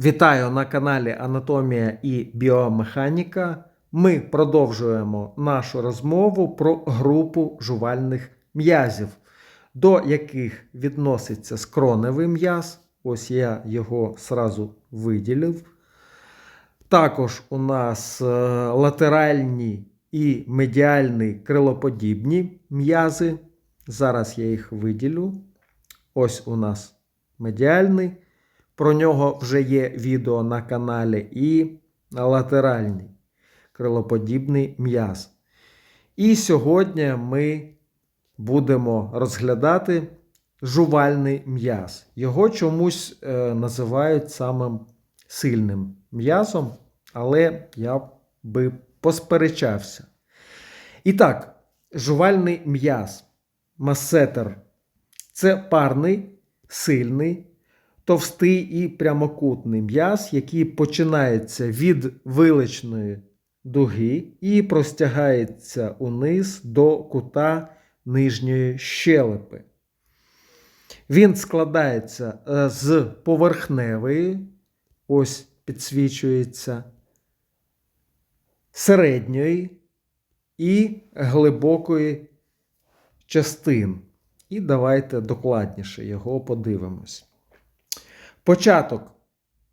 Вітаю на каналі Анатомія і Біомеханіка. Ми продовжуємо нашу розмову про групу жувальних м'язів, до яких відноситься скроневий м'яз. Ось я його сразу виділив. Також у нас е, латеральні і медіальні крилоподібні м'язи. Зараз я їх виділю. Ось у нас медіальний. Про нього вже є відео на каналі і латеральний крилоподібний м'яз. І сьогодні ми будемо розглядати жувальний м'яз. Його чомусь е, називають самим сильним м'язом, але я би посперечався. І так, жувальний м'яз, масетер це парний, сильний, товстий і прямокутний м'яз, який починається від виличної дуги і простягається униз до кута нижньої щелепи. Він складається е, з поверхневої, ось підсвічується, середньої і глибокої частин. І давайте докладніше його подивимось. Початок.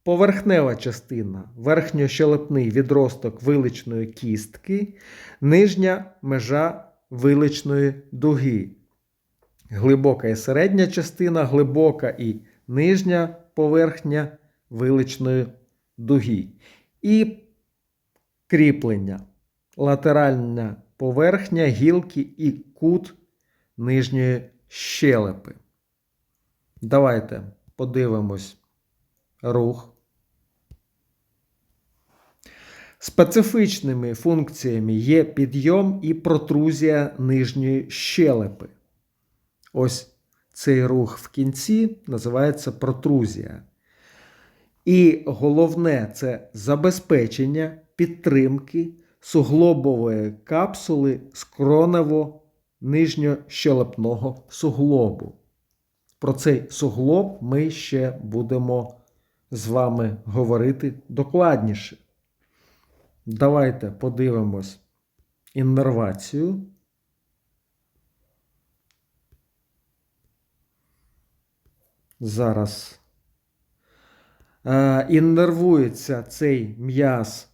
Поверхнева частина, верхньощелепний відросток виличної кістки, нижня межа виличної дуги. Глибока і середня частина, глибока і нижня поверхня виличної дуги. І кріплення, латеральна поверхня гілки і кут нижньої щелепи. Давайте подивимось рух. Специфічними функціями є підйом і протрузія нижньої щелепи. Ось цей рух в кінці називається протрузія. І головне це забезпечення підтримки суглобової капсули скронево нижньощелепного суглобу. Про цей суглоб ми ще будемо з вами говорити докладніше. Давайте подивимось іннервацію. Зараз е, іннервується цей м'яз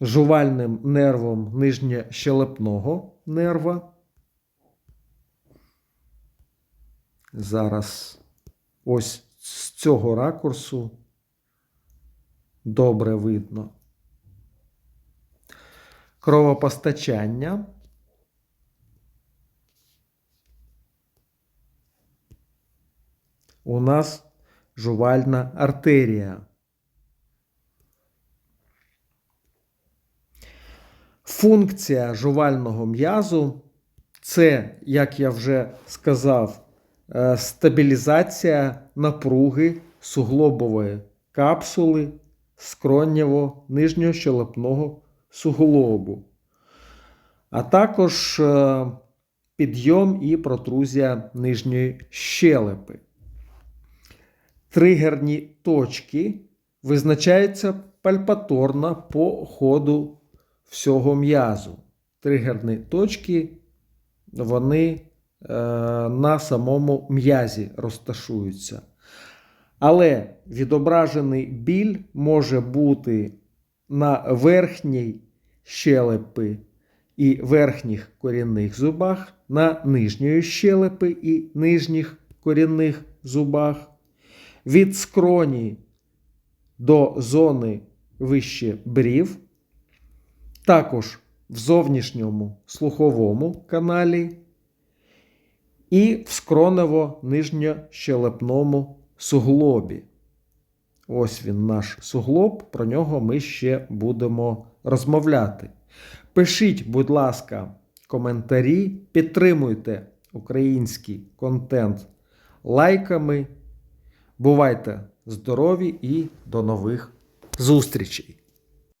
жувальним нервом нижньощелепного нерва. Зараз ось з цього ракурсу добре видно. Кровопостачання. У нас жувальна артерія. Функція жувального м'язу це, як я вже сказав, стабілізація напруги суглобової капсули скроннєво нижнього щелепного суглобу, а також е, підйом і протрузія нижньої щелепи. Тригерні точки визначаються пальпаторно по ходу всього м'язу. Тригерні точки вони е, на самому м'язі розташуються. Але відображений біль може бути на верхній щелепи і верхніх корінних зубах, на нижньої щелепи і нижніх корінних зубах, від скроні до зони вище брів, також в зовнішньому слуховому каналі і в скронево-нижньощелепному суглобі. Ось він наш суглоб, про нього ми ще будемо розмовляти. Пишіть, будь ласка, коментарі, підтримуйте український контент лайками. Бувайте здорові і до нових зустрічей!